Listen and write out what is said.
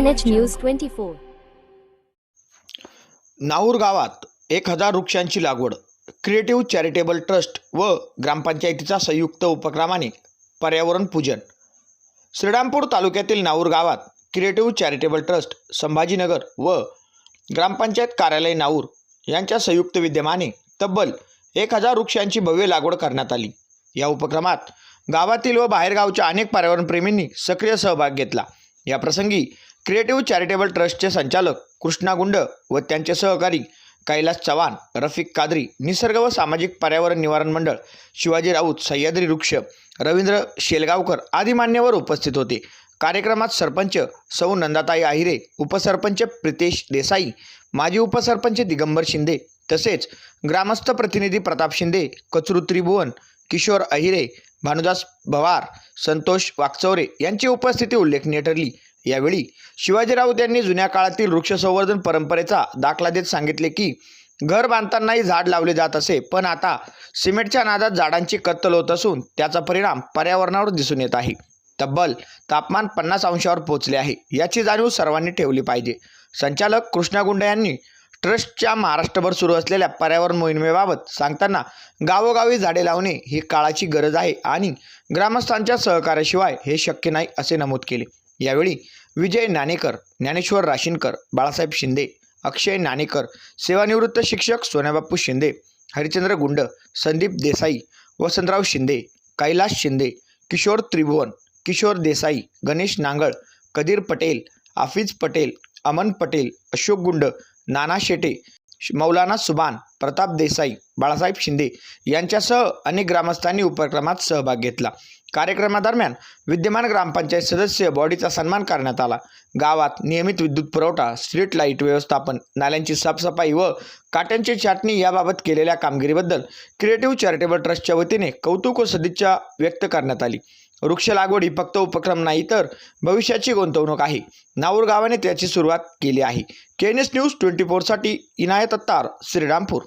KNH News 24. Nahur गावात एक हजार वृक्षांची लागवड. क्रिएटिव्ह चॅरिटेबल ट्रस्ट व ग्रामपंचायतीचा संयुक्त उपक्रमाने पर्यावरण पूजन. श्रीरामपूर तालुक्यातील नाऊर गावात क्रिएटिव्ह चॅरिटेबल ट्रस्ट संभाजीनगर व ग्रामपंचायत कार्यालय नाऊर यांच्या संयुक्त विद्यमाने तब्बल एक हजार वृक्षांची भव्य लागवड करण्यात आली. या उपक्रमात गावातील व बाहेरगावच्या अनेक पर्यावरणप्रेमींनी सक्रिय सहभाग घेतला. या प्रसंगी क्रिएटिव्ह चॅरिटेबल ट्रस्टचे संचालक कृष्णा गुंड व त्यांचे सहकारी कैलास चव्हाण रफिक कादरी निसर्ग व सामाजिक पर्यावरण निवारण मंडळ शिवाजी राऊत सह्याद्री वृक्ष रवींद्र शेलगावकर आदी मान्यवर उपस्थित होते. कार्यक्रमात सरपंच सौ नंदाताई आहिरे उपसरपंच प्रितेश देसाई माजी उपसरपंच दिगंबर शिंदे तसेच ग्रामस्थ प्रतिनिधी प्रताप शिंदे कचरू त्रिभुवन किशोर अहिरे भानुदास भवार संतोष वाकचौरे यांची उपस्थिती उल्लेखनीय ठरली. यावेळी शिवाजी राऊत यांनी जुन्या काळातील वृक्ष संवर्धन परंपरेचा दाखला देत सांगितले की घर बांधतानाही झाड लावले जात असे पण आता सिमेंटच्या नादात झाडांची कत्तल होत असून त्याचा परिणाम पर्यावरणावर दिसून येत आहे. तब्बल तापमान पन्नास अंशावर पोहोचले आहे याची जाणीव सर्वांनी ठेवली पाहिजे. संचालक कृष्णागुंड यांनी ट्रस्टच्या महाराष्ट्रभर सुरू असलेल्या पर्यावरण मोहिमेबाबत सांगताना गावोगावी झाडे लावणे ही काळाची गरज आहे आणि ग्रामस्थांच्या सहकार्याशिवाय हे शक्य नाही असे नमूद केले. यावेळी विजय नाणेकर ज्ञानेश्वर राशीनकर बाळासाहेब शिंदे अक्षय नाणेकर सेवानिवृत्त शिक्षक सोन्याबापू शिंदे हरिचंद्र गुंड संदीप देसाई वसंतराव शिंदे कैलास शिंदे किशोर त्रिभुवन किशोर देसाई गणेश नांगळ कदीर पटेल आफिज पटेल अमन पटेल अशोक गुंड नाना शेटे मौलाना सुबान प्रताप देसाई बाळासाहेब शिंदे यांच्यासह अनेक ग्रामस्थांनी उपक्रमात सहभाग घेतला. कार्यक्रमादरम्यान विद्यमान ग्रामपंचायत सदस्य बॉडीचा सन्मान करण्यात आला. गावात नियमित विद्युत पुरवठा स्ट्रीट लाइट व्यवस्थापन नाल्यांची साफसफाई व काट्यांची छाटणी याबाबत केलेल्या कामगिरीबद्दल क्रिएटिव्ह चॅरिटेबल ट्रस्टच्या वतीने कौतुक व सदिच्छा व्यक्त करण्यात आली. वृक्ष लागवड ही फक्त उपक्रम नाही तर भविष्याची गुंतवणूक आहे. नाऊर गावाने त्याची सुरुवात केली आहे. K N S news twenty फोरसाठी Inayat Attar Shrirampur.